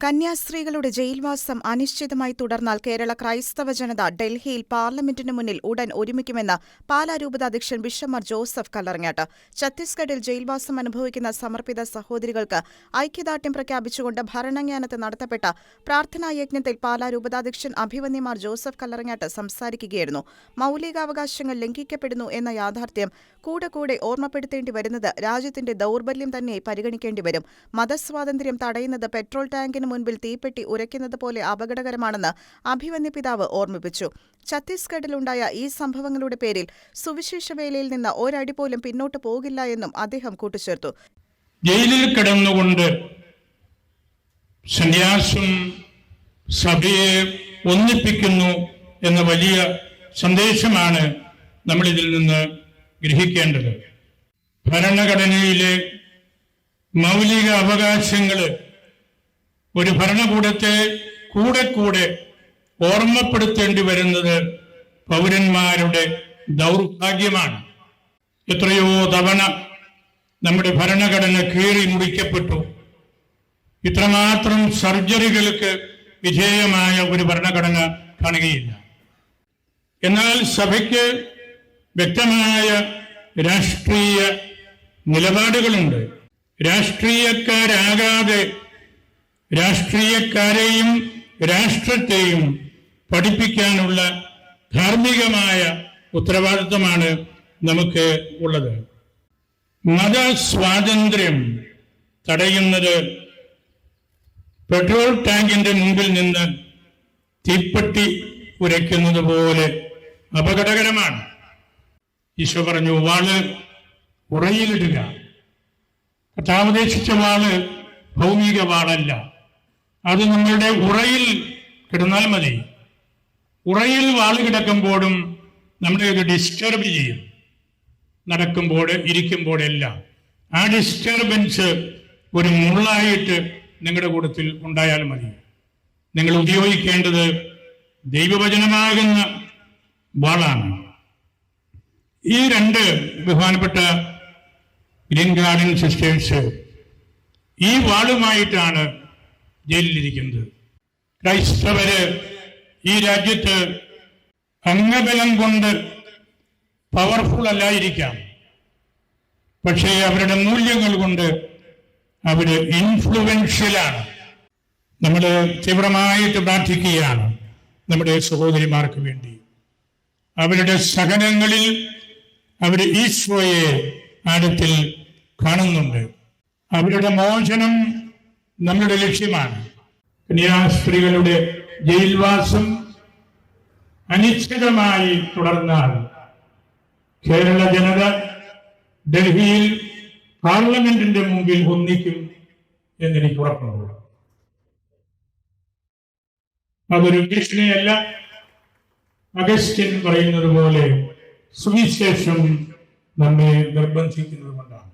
കന്യാസ്ത്രീകളുടെ ജയിൽവാസം അനിശ്ചിതമായി തുടർന്നാൽ കേരള ക്രൈസ്തവ ജനത ഡൽഹിയിൽ പാർലമെന്റിന് മുന്നിൽ ഉടൻ ഒരുമിക്കുമെന്ന് പാലാ രൂപത അധ്യക്ഷൻ ജോസഫ് കല്ലറങ്ങാട്ട്. ഛത്തീസ്ഗഡിൽ ജയിൽവാസം അനുഭവിക്കുന്ന സമർപ്പിത സഹോദരികൾക്ക് ഐക്യദാർഢ്യം പ്രഖ്യാപിച്ചുകൊണ്ട് ഭരണജ്ഞാനത്ത് നടത്തപ്പെട്ട പ്രാർത്ഥനായജ്ഞത്തിൽ പാലാ രൂപതാധ്യക്ഷൻ അഭിവന്യമാർ ജോസഫ് കല്ലറങ്ങാട്ട് സംസാരിക്കുകയായിരുന്നു. മൌലികാവകാശങ്ങൾ ലംഘിക്കപ്പെടുന്നു എന്ന യാഥാർത്ഥ്യം കൂടെ കൂടെ ഓർമ്മപ്പെടുത്തേണ്ടി വരുന്നത് രാജ്യത്തിന്റെ ദൌർബല്യം തന്നെ പരിഗണിക്കേണ്ടി വരും. മതസ്വാതന്ത്ര്യം തടയുന്നത് പെട്രോൾ ടാങ്കിന് മുൻപിൽ തീപ്പെട്ടി ഉരയ്ക്കുന്നത് പോലെ അപകടകരമാണെന്ന് അഭിവന്യ പിതാവ് ഓർമ്മിപ്പിച്ചു. ഛത്തീസ്ഗഡിലുണ്ടായ ഈ സംഭവങ്ങളുടെ പേരിൽ സുവിശേഷ വേലയിൽ നിന്ന് ഒരടി പോലും പിന്നോട്ട് പോകില്ല എന്നും അദ്ദേഹം കൂട്ടിച്ചേർത്തു. ജയിലിൽ കിടന്നുകൊണ്ട് സന്യാസം സഭയെ ഒന്നിപ്പിക്കുന്നു എന്ന വലിയ സന്ദേശമാണ് നമ്മൾ ഇതിൽ നിന്ന് ഗ്രഹിക്കേണ്ടത്. ഭരണഘടനയിലെ മൗലിക അവകാശങ്ങൾ ഒരു ഭരണകൂടത്തെ കൂടെ കൂടെ ഓർമ്മപ്പെടുത്തേണ്ടി വരുന്നത് പൗരന്മാരുടെ ദൗർഭാഗ്യമാണ്. എത്രയോ തവണ നമ്മുടെ ഭരണഘടന കീറി മുറിക്കപ്പെട്ടു. ഇത്രമാത്രം സർജറികൾക്ക് വിധേയമായ ഒരു ഭരണഘടന കാണുകയില്ല. എന്നാൽ സഭയ്ക്ക് വ്യക്തമായ രാഷ്ട്രീയ നിലപാടുകളുണ്ട്. രാഷ്ട്രീയക്കാരാകാതെ രാഷ്ട്രീയക്കാരെയും രാഷ്ട്രത്തെയും പഠിപ്പിക്കാനുള്ള ധാർമ്മികമായ ഉത്തരവാദിത്വമാണ് നമുക്ക് ഉള്ളത്. മതസ്വാതന്ത്ര്യം തടയുന്നത് പെട്രോൾ ടാങ്കിന്റെ മുമ്പിൽ നിന്ന് തീപ്പെട്ടി ഉരയ്ക്കുന്നത് പോലെ അപകടകരമാണ്. ഈശോ പറഞ്ഞു വാൾ ഉറയിലിടുക. കർത്താവ് വാൾ ഭൗമിക വാളല്ല. അത് നമ്മളുടെ ഉറയിൽ കിടന്നാൽ മതി. ഉറയിൽ വാൾ കിടക്കുമ്പോഴും നമ്മളെ ഇത് ഡിസ്റ്റർബ് ചെയ്യും. നടക്കുമ്പോൾ ഇരിക്കുമ്പോഴെല്ലാം. ആ ഡിസ്റ്റർബൻസ് ഒരു മുള്ളായിട്ട് നിങ്ങളുടെ കൂട്ടത്തിൽ ഉണ്ടായാൽ മതി. നിങ്ങൾ ഉപയോഗിക്കേണ്ടത് ദൈവവചനമാകുന്ന വാളാണ്. ഈ രണ്ട് ബഹുമാനപ്പെട്ട ഗ്രീൻ ഗാർഡൻ സിസ്റ്റേഴ്സ് ഈ വാളുമായിട്ടാണ് ജയിലിലിരിക്കുന്നത്. ക്രൈസ്തവര് ഈ രാജ്യത്ത് അംഗബലം കൊണ്ട് പവർഫുൾ അല്ലായിരിക്കാം. പക്ഷേ അവരുടെ മൂല്യങ്ങൾ കൊണ്ട് അവർ ഇൻഫ്ലുവൻഷ്യലാണ് നമ്മൾ തീവ്രമായിട്ട് പ്രാർത്ഥിക്കുകയാണ് നമ്മുടെ സഹോദരിമാർക്ക് വേണ്ടി. അവരുടെ സഹനങ്ങളിൽ അവർ ഈശോയെ ആഴത്തിൽ കാണുന്നുണ്ട്. അവരുടെ മോചനം നമ്മുടെ ലക്ഷ്യമാണ്. കന്യാസ്ത്രീകളുടെ ജയിൽവാസം അനിശ്ചിതമായി തുടർന്നാൽ കേരള ജനത ഡൽഹിയിൽ പാർലമെന്റിന്റെ മുമ്പിൽ ഒന്നിക്കും എന്നെനിക്ക് ഉറപ്പുണ്ട്. അതൊരു ഭീഷണിയല്ല അഗസ്റ്റ്യൻ പറയുന്നത് പോലെ സുവിശേഷം നമ്മെ നിർബന്ധിക്കുന്നത് കൊണ്ടാണ്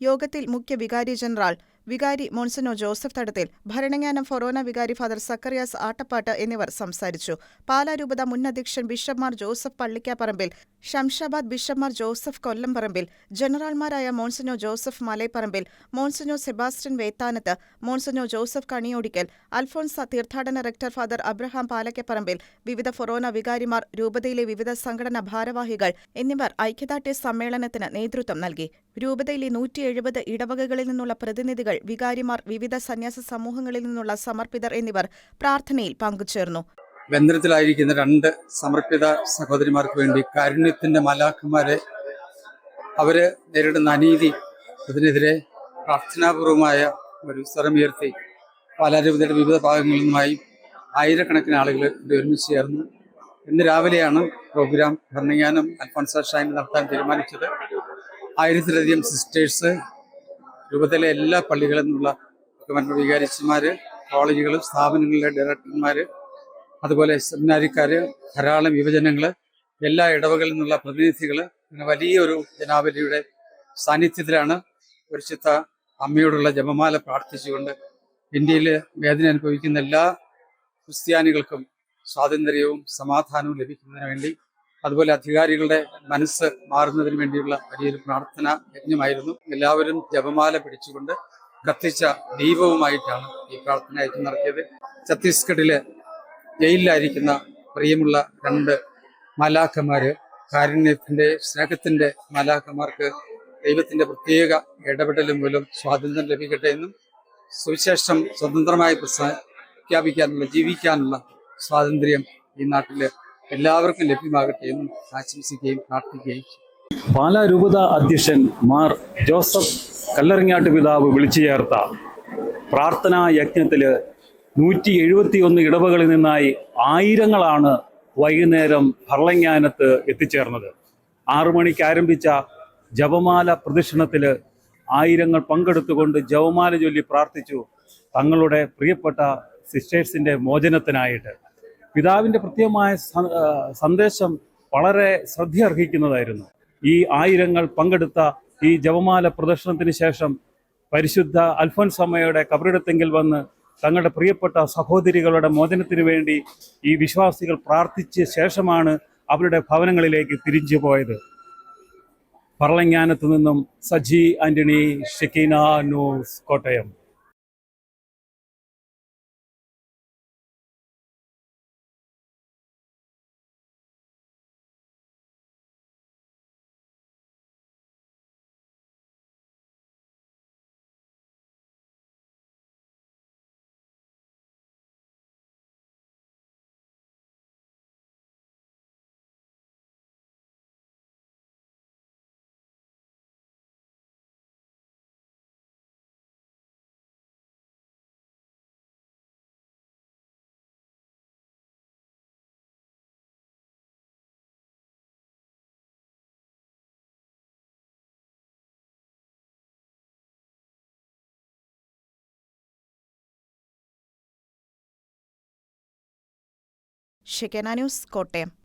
യോഗത്തിൽ മുഖ്യ വികാരി ജനറൽ വികാരി മോൺസനോ ജോസഫ് തടത്തിൽ ഭരണങ്ങാനം ഫൊറോന വികാരി ഫാദർ സക്കറിയാസ് ആട്ടപ്പാട്ട് എന്നിവർ സംസാരിച്ചു. പാലാരൂപത മുൻ അധ്യക്ഷൻ ബിഷപ്പ്മാർ ജോസഫ് പള്ളിക്കാപ്പറമ്പിൽ ഷംഷാബാദ് ബിഷപ്പ്മാർ ജോസഫ് കൊല്ലംപറമ്പിൽ ജനറൽമാരായ monsignor Joseph Malayapparampil monsignor Sebastian Vettanath monsignor Joseph Kaniyodickal Alphonsa തീർത്ഥാടന റെക്ടർ ഫാദർ അബ്രഹാം പാലക്കപ്പറമ്പിൽ വിവിധ ഫൊറോന വികാരിമാർ രൂപതയിലെ വിവിധ സംഘടനാ ഭാരവാഹികൾ എന്നിവർ ഐക്യദാർഢ്യ സമ്മേളനത്തിന് നേതൃത്വം നൽകി. രൂപതയിലെ നൂറ്റി എഴുപത് ഇടവകകളിൽ നിന്നുള്ള പ്രതിനിധികൾ വികാരിമാർ വിവിധ സന്യാസ സമൂഹങ്ങളിൽ നിന്നുള്ള സമർപ്പിതർ എന്നിവർ പ്രാർത്ഥനയിൽ പങ്കുചേർന്നു. ബന്ധനത്തിലായിരിക്കുന്ന രണ്ട് സമർപ്പിത സഹോദരിമാർക്ക് വേണ്ടി കാരുണ്യത്തിന്റെ മലാഖന്മാരെ അവർ നേരിടുന്ന അനീതി അതിനെതിരെ പ്രാർത്ഥനാപൂർവമായ ഒരു സ്വരമുയർത്തി പാലാരൂപതയുടെ വിവിധ ഭാഗങ്ങളിൽ നിന്നുമായി ആയിരക്കണക്കിന് ആളുകൾ ഒരുമിച്ച് ചേർന്നു. ഇന്ന് രാവിലെയാണ് പ്രോഗ്രാം ഭരണങ്ങാനം അൽഫോൺസ ഷൈൻ നടത്താൻ തീരുമാനിച്ചത്. ആയിരത്തിലധികം സിസ്റ്റേഴ്സ് രൂപത്തിലെ എല്ലാ പള്ളികളിൽ നിന്നുള്ള ബഹുമാന വികാരിച്ചുമാര് കോളേജുകളും സ്ഥാപനങ്ങളിലെ ഡയറക്ടർമാര് അതുപോലെ സെമിനാരിക്കാര് ധാരാളം യുവജനങ്ങൾ എല്ലാ ഇടവകളിൽ നിന്നുള്ള പ്രതിനിധികൾ അങ്ങനെ വലിയൊരു ജനാവലിയുടെ സാന്നിധ്യത്തിലാണ് ഒരു ചിത്ത അമ്മയോടുള്ള ജപമാല പ്രാർത്ഥിച്ചുകൊണ്ട് ഇന്ത്യയിൽ വേദന അനുഭവിക്കുന്ന എല്ലാ ക്രിസ്ത്യാനികൾക്കും സ്വാതന്ത്ര്യവും സമാധാനവും ലഭിക്കുന്നതിന് വേണ്ടി അതുപോലെ അധികാരികളുടെ മനസ്സ് മാറുന്നതിന് വേണ്ടിയുള്ള വലിയൊരു പ്രാർത്ഥന യജ്ഞമായിരുന്നു. എല്ലാവരും ജപമാല പിടിച്ചുകൊണ്ട് കത്തിച്ച ദീപവുമായിട്ടാണ് ഈ പ്രാർത്ഥന യജ്ഞം നടത്തിയത്. ഛത്തീസ്ഗഡിലെ ജയിലിലായിരിക്കുന്ന പ്രിയമുള്ള രണ്ട് മലാക്കന്മാര് കാരുണ്യത്തിന്റെ സ്നേഹത്തിന്റെ മലാക്കന്മാർക്ക് ദൈവത്തിന്റെ പ്രത്യേക ഇടപെടൽ മൂലം സ്വാതന്ത്ര്യം ലഭിക്കട്ടെ എന്നും സുവിശേഷം സ്വതന്ത്രമായി പ്രഖ്യാപിക്കാനുള്ള ജീവിക്കാനുള്ള സ്വാതന്ത്ര്യം ഈ നാട്ടിൽ എല്ലാവർക്കും ലഭ്യമാകട്ടെ എന്നും ആശംസിക്കുകയും പ്രാർത്ഥിക്കുകയും. പാലാ രൂപത അധ്യക്ഷൻ മാർ ജോസഫ് കല്ലറിങ്ങാട്ട് പിതാവ് വിളിച്ചു ചേർത്ത പ്രാർത്ഥനാ യജ്ഞത്തിൽ നൂറ്റി എഴുപത്തിയൊന്ന് ഇടവകളിൽ നിന്നായി ആയിരങ്ങളാണ് വൈകുന്നേരം ഭർളങ്ങാനത്ത് എത്തിച്ചേർന്നത് ആറു മണിക്ക് ആരംഭിച്ച ജപമാല പ്രദക്ഷിണത്തിൽ ആയിരങ്ങൾ പങ്കെടുത്തുകൊണ്ട് ജപമാല ചൊല്ലി പ്രാർത്ഥിച്ചു തങ്ങളുടെ പ്രിയപ്പെട്ട സിസ്റ്റേഴ്സിന്റെ മോചനത്തിനായിട്ട് പിതാവിന്റെ പ്രത്യേകമായ സന്ദേശം വളരെ ശ്രദ്ധയർഹിക്കുന്നതായിരുന്നു. ഈ ആയിരങ്ങൾ പങ്കെടുത്ത ഈ ജപമാല പ്രദർശനത്തിന് ശേഷം പരിശുദ്ധ അൽഫോൻസമ്മയുടെ കബറിടത്തെങ്കിൽ വന്ന് തങ്ങളുടെ പ്രിയപ്പെട്ട സഹോദരികളുടെ മോചനത്തിനു വേണ്ടി ഈ വിശ്വാസികൾ പ്രാർത്ഥിച്ച ശേഷമാണ് അവരുടെ ഭവനങ്ങളിലേക്ക് തിരിച്ചു പോയത്. പറളങ്ങാനത്ത് നിന്നും Saji Antony Shekinah news Kottayam. Shekinah news Kottayam.